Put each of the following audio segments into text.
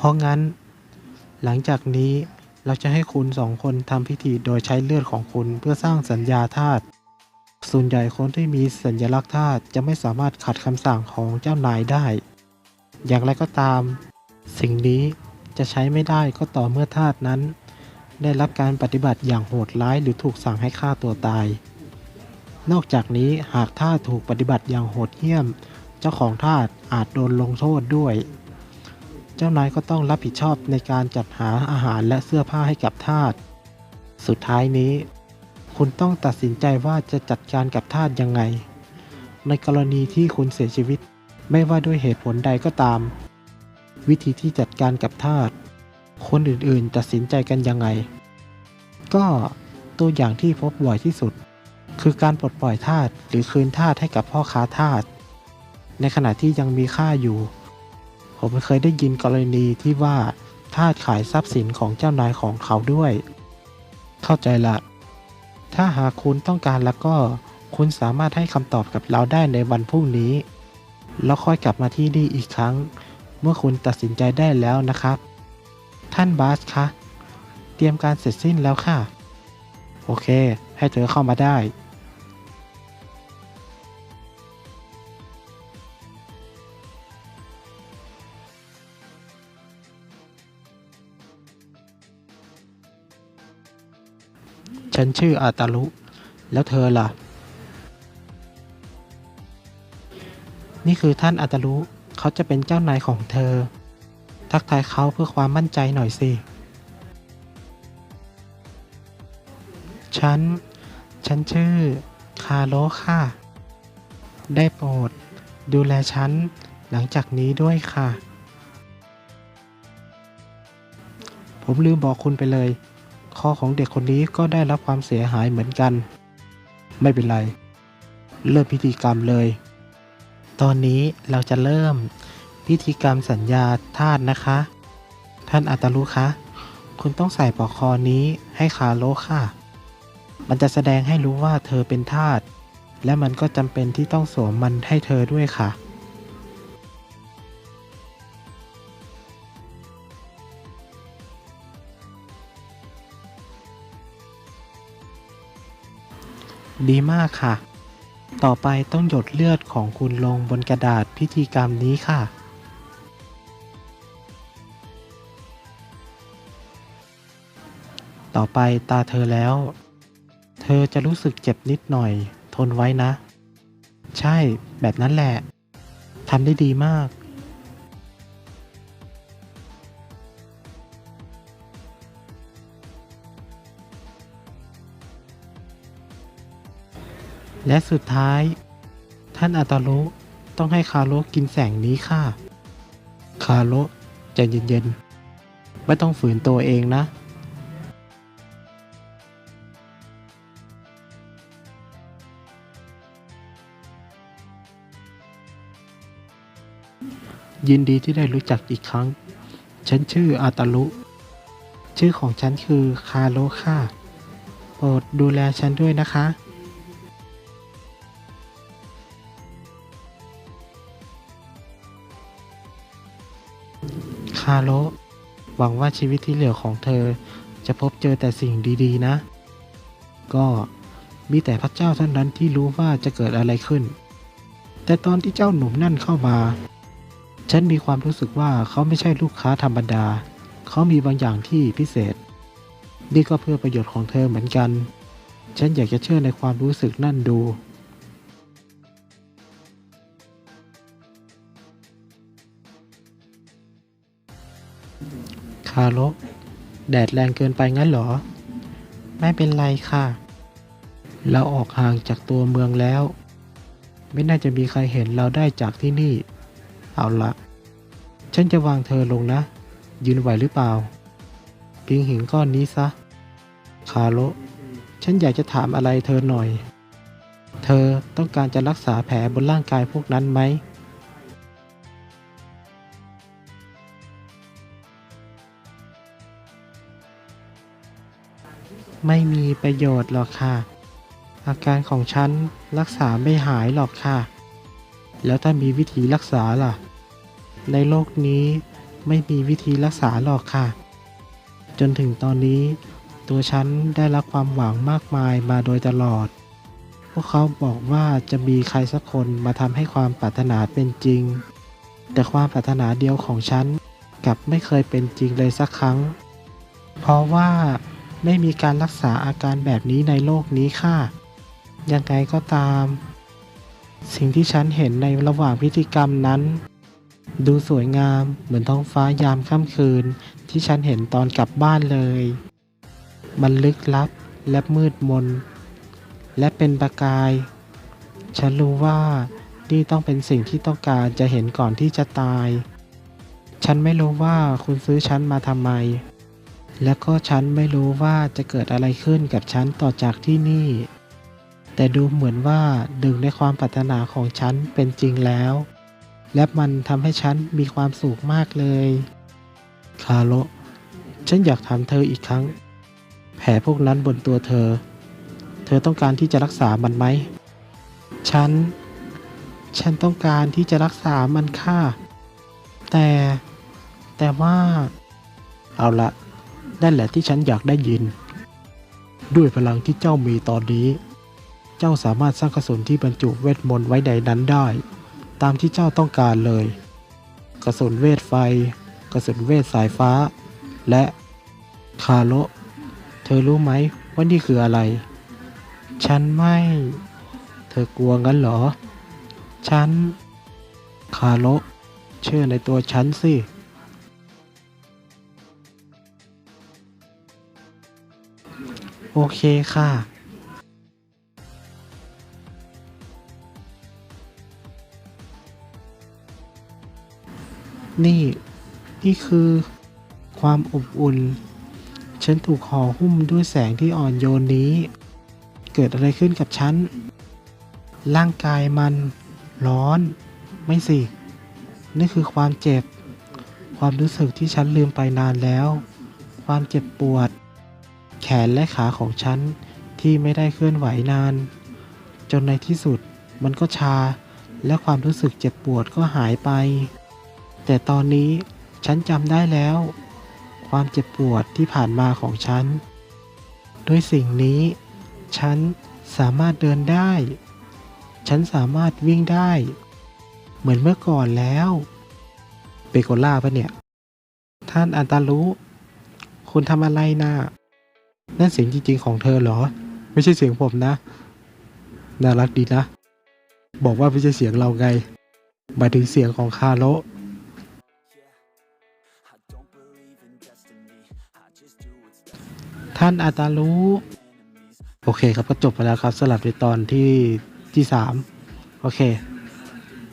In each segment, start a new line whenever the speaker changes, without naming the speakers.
เพราะงั้น หลังจากนี้เราจะให้คุณสองคนทำพิธีโดยใช้เลือดของคุณเพื่อสร้างสัญญาธาตุส่วนใหญ่คนที่มีสัญลักษณ์ธาตุจะไม่สามารถขัดคำสั่งของเจ้านายได้ อย่างไรก็ตาม สิ่งนี้จะใช้ไม่ได้ก็ต่อเมื่อทาสนั้น ได้รับการปฏิบัติอย่างโหดร้ายหรือถูกสั่งให้ฆ่าตัวตาย นอกจากนี้หากทาสถูกปฏิบัติอย่างโหดเหี้ยม เจ้าของทาสอาจโดนลงโทษด้วย เจ้านายก็ต้องรับผิดชอบในการจัดหาอาหารและเสื้อผ้าให้กับทาส สุดท้ายนี้ คุณต้องตัดสินใจว่าจะจัดการกับทาสยังไง ในกรณีที่คุณเสียชีวิต ไม่ว่าด้วยเหตุผลใดก็ตาม วิธีที่จัดการกับทาส คนอื่นๆตัดสินใจกันยังไง ก็ตัวอย่างที่พบบ่อยที่สุด คือการปลดปล่อยทาสหรือคืนทาสให้กับพ่อค้าทาส ในขณะที่ยังมีค่าอยู่ ผมเคยได้ยินกรณีที่ว่าทาสขายทรัพย์สินของเจ้านายของเขาด้วย เข้าใจละ ถ้าหากคุณต้องการแล้วก็คุณสามารถให้คำตอบกับเราได้ในวันพรุ่งนี้ แล้วค่อยกลับมาที่นี่อีกครั้ง เมื่อคุณตัดสินใจได้แล้วนะครับ ท่านบาสคะ เตรียมการเสร็จสิ้นแล้วค่ะ โอเค ให้เธอเข้ามาได้ ฉันชื่ออาตาลุ แล้วเธอล่ะ นี่คือท่านอาตาลุ เขาจะเป็นเจ้านายของเธอ ทักทายเขาเพื่อความมั่นใจหน่อยสิ ฉัน ฉันชื่อ คาโลค่ะ ได้โปรด ดูแลฉัน หลังจากนี้ด้วยค่ะ ผมลืมบอกคุณไปเลย คอของเด็กคนนี้ก็ได้รับความเสียหายเหมือนกัน ไม่เป็นไร เริ่มพิธีกรรมเลย ตอนนี้เราจะเริ่มพิธีกรรมสัญญาทาสนะคะ ท่านอาตาลุคะคุณต้องใส่ปลอกคอนี้ให้คาโลค่ะ มันจะแสดงให้รู้ว่าเธอเป็นทาสและมันก็จำเป็นที่ต้องสวมมันให้เธอด้วยค่ะ ดีมากค่ะ ต่อไปต้องหยดเลือดของคุณลงบนกระดาษพิธีกรรมนี้ค่ะต่อไปตาเธอแล้ว เธอจะรู้สึกเจ็บนิดหน่อย ทนไว้นะ ใช่แบบนั้นแหละ ทำได้ดีมาก และสุดท้าย ท่านอาตาโลต้องให้คาโลกินแสงนี้ค่ะ คาโลใจเย็นๆ ไม่ต้องฝืนตัวเองนะ ยินดีที่ได้รู้จักอีกครั้ง ฉันชื่ออาตาลุชื่อของฉันคือคาโลค่ะโปรดดูแลฉันด้วยนะคะาโลหวังว่าชีวิตที่เหลือของเธอ จะพบเจอแต่สิ่งดีๆนะ ก็มีแต่พระเจ้าเท่านั้นที่รู้ว่าจะเกิดอะไรขึ้น แต่ตอนที่เจ้าหนุ่มนั่นเข้ามา ฉันมีความรู้สึกว่าเขาไม่ใช่ลูกค้าธรรมดา เขามีบางอย่างที่พิเศษ นี่ก็เพื่อประโยชน์ของเธอเหมือนกัน ฉันอยากจะเชื่อในความรู้สึกนั่นดู คาโลแดดแรงเกินไปงั้นเหรอ ไม่เป็นไรค่ะ เราออกห่างจากตัวเมืองแล้ว ไม่น่าจะมีใครเห็นเราได้จากที่นี่ เอาละฉันจะวางเธอลงนะ ยืนไหวหรือเปล่าพิงหินก้อนนี้ซะ คาโลฉันอยากจะถามอะไรเธอหน่อย เธอต้องการจะรักษาแผลบนร่างกายพวกนั้นไหม ไม่มีประโยชน์หรอกค่ะ อาการของฉันรักษาไม่หายหรอกค่ะ แล้วถ้ามีวิธีรักษาล่ะ ในโลกนี้ไม่มีวิธีรักษาหรอกค่ะ จนถึงตอนนี้ ตัวฉันได้รับความหวังมากมายมาโดยตลอด พวกเขาบอกว่าจะมีใครสักคนมาทำให้ความปรารถนาเป็นจริง แต่ความปรารถนาเดียวของฉันกลับไม่เคยเป็นจริงเลยสักครั้ง เพราะว่า ไม่มีการรักษาอาการแบบนี้ในโลกนี้ค่ะ ยังไงก็ตาม สิ่งที่ฉันเห็นในระหว่างพิธีกรรมนั้น ดูสวยงามเหมือนท้องฟ้ายามค่ำคืน ที่ฉันเห็นตอนกลับบ้านเลย มันลึกลับและมืดมน และเป็นประกาย ฉันรู้ว่านี่ต้องเป็นสิ่งที่ต้องการจะเห็นก่อนที่จะตาย ฉันไม่รู้ว่าคุณซื้อฉันมาทำไม และก็ฉันไม่รู้ว่าจะเกิดอะไรขึ้นกับฉันต่อจากที่นี่ แต่ดูเหมือนว่าหนึ่งในความปรารถนาของฉันเป็นจริงแล้ว และมันทำให้ฉันมีความสุขมากเลย คาโลฉันอยากถามเธออีกครั้ง แผลพวกนั้นบนตัวเธอ เธอต้องการที่จะรักษามันไหม ฉัน ฉันต้องการที่จะรักษามันค่ะ แต่ แต่ว่า เอาละ นั่นแหละที่ฉันอยากได้ยิน ด้วยพลังที่เจ้ามีตอนนี้ เจ้าสามารถสร้างกระสุนที่บรรจุเวทมนต์ไว้ในนั้นได้ ตามที่เจ้าต้องการเลย กระสุนเวทไฟ กระสุนเวทสายฟ้า และคาโลเธอรู้ไหมว่านี่คืออะไร ฉันไม่ เธอกลัวงั้นเหรอ ฉัน คาโลเชื่อในตัวฉันสิ อเคค่ะนี่ นี่คือความอบอุ่น ฉันถูกห่อหุ้มด้วยแสงที่อ่อนโยนนี้ เกิดอะไรขึ้นกับฉัน ร่างกายมันร้อน ไม่สิ นี่คือความเจ็บ ความรู้สึกที่ฉันลืมไปนานแล้ว ความเจ็บปวด ขนและขาของฉันที่ไม่ได้เคลื่อนไหวนาน จนในที่สุดมันก็ชา และความรู้สึกเจ็บปวดก็หายไป แต่ตอนนี้ฉันจำได้แล้ว ความเจ็บปวดที่ผ่านมาของฉัน ด้วยสิ่งนี้ ฉันสามารถเดินได้ ฉันสามารถวิ่งได้ เหมือนเมื่อก่อนแล้วเปโกล่าปะเนี่ย ท่านอันตารุคุณทำอะไรนะ่ะ นั่นเสียงจริงๆของเธอเหรอ ไม่ใช่เสียงผมนะ น่ารักดีนะ บอกว่าไม่ใช่เสียงเราไงหมายถึงเสียงของคาโรท่านอาตารุโอเคครับก็จบไปแล้วครับสำหรับในตอนที่ที่สามโอเค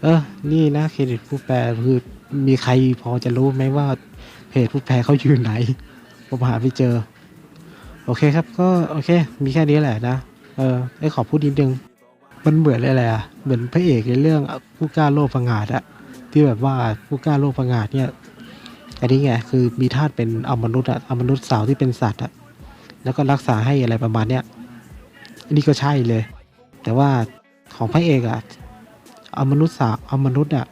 เออ นี่นะเครดิตผู้แปลคือมีใครพอจะรู้ไหมว่าเพจผู้แปลเขาอยู่ไหน ผมหาไม่เจอ โอเคครับก็โอเค มีแค่นี้แหละนะเออไอ้ขอพูดนิดนึง มันเหมือนอะไรอะเหมือนพระเอกในเรื่องผู้กล้าโลกพังาดอะที่แบบว่าผู้กล้าโลกพังาดเนี่ยอันนี้ไงคือมีธาตุเป็นอมนุษย์อะอมนุษย์สาวที่เป็นสัตว์อะแล้วก็รักษาให้อะไรประมาณเนี้ยอันนี้ก็ใช่เลย แต่ว่าของพระเอกอะอมนุษย์สาวอมนุษย์อะ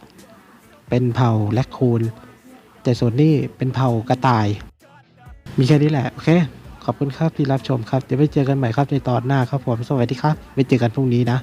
เป็นเผ่าแลคคูนแต่ส่วนนี้เป็นเผ่ากระต่าย มีแค่นี้แหละ โอเค ขอบคุณครับที่รับชมครับเดี๋ยวไปเจอกันใหม่ครับในตอนหน้าครับผมสวัสดีครับไว้เจอกันพรุ่งนี้นะ